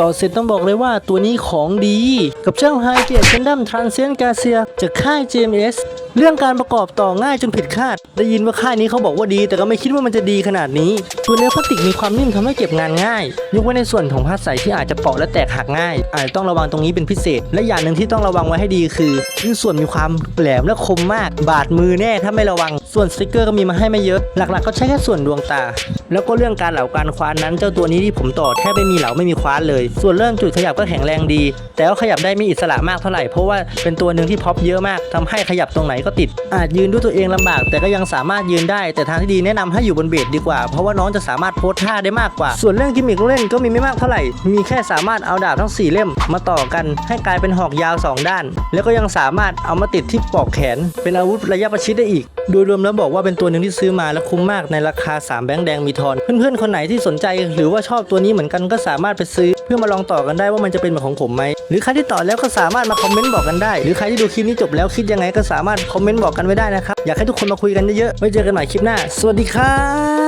ต่อเสร็จต้องบอกเลยว่าตัวนี้ของดี กับเจ้าไฮเกียร์เชนดัมทรานเซนกาเซียจากค่าย JMS เรื่องการประกอบต่อง่ายจนผิดคาด ได้ยินว่าค่ายนี้เขาบอกว่าดี แต่ก็ไม่คิดว่ามันจะดีขนาดนี้ ตัวเนื้อพลาสติกมีความนิ่มทำให้เก็บงานง่าย ยกเว้นในส่วนของพลาสใสที่อาจจะเปราะและแตกหักง่าย อาจต้องระวังตรงนี้เป็นพิเศษ และอย่างหนึ่งที่ต้องระวังไว้ให้ดีคือชิ้นส่วนมีความแหลมและคมมาก บาดมือแน่ถ้าไม่ระวัง ส่วนสติกเกอร์ก็มีมาให้ไม่เยอะ หลักๆ ก็ใช้แค่ส่วนดวงตา แล้วก็เรื่องการเหลาการคว้านนั้น เจ้าตัวนี้ที่ผมต่อแทบไม่มีเหลาไม่มีคว้านเลย ส่วนเรื่องจุดขยับก็แข็งแรงดี แต่ว่าขยับได้ไม่อิสระมากเท่าไหร่เพราะว่าเป็นตัวหนึ่งที่พ็อปเยอะมากทำให้ขยับตรงไหนก็ติด อาจยืนด้วยตัวเองลำบาก แต่ก็ยังสามารถยืนได้ แต่ทางที่ดีแนะนำให้อยู่บนเบสดีกว่า เพราะว่าน้องจะสามารถโพสท่าได้มากกว่า ส่วนเรื่องกิมมิคลูกเล่นก็มีไม่มากเท่าไหร่ มีแค่สามารถเอาดาบทั้งสี่เล่มมาต่อกันให้กลายเป็นหอกยาวสองด้าน แล้วก็ยังสามารถเอามาติดที่ปอกแขน เป็นอาวุธระยะประชิดได้อีก โดยรวมแล้วบอกว่าเป็นตัวหนึ่งที่ซื้อมาและคุ้มมากในราคา 3 แบงค์แดงมีทอน เพื่อนๆ คนไหนที่สนใจ หรือว่าชอบตัวนี้เหมือนกันก็สามารถไปซื้อ เพื่อมาลองต่อกันได้ว่ามันจะเป็นเหมือนของผมไหมหรือใครที่ต่อแล้วก็สามารถมาคอมเมนต์บอกกันได้ หรือใครที่ดูคลิปนี้จบแล้วคิดยังไงก็สามารถคอมเมนต์บอกกันไว้ได้นะครับ อยากให้ทุกคนมาคุยกันเยอะๆไว้เจอกันใหม่คลิปหน้า สวัสดีครับ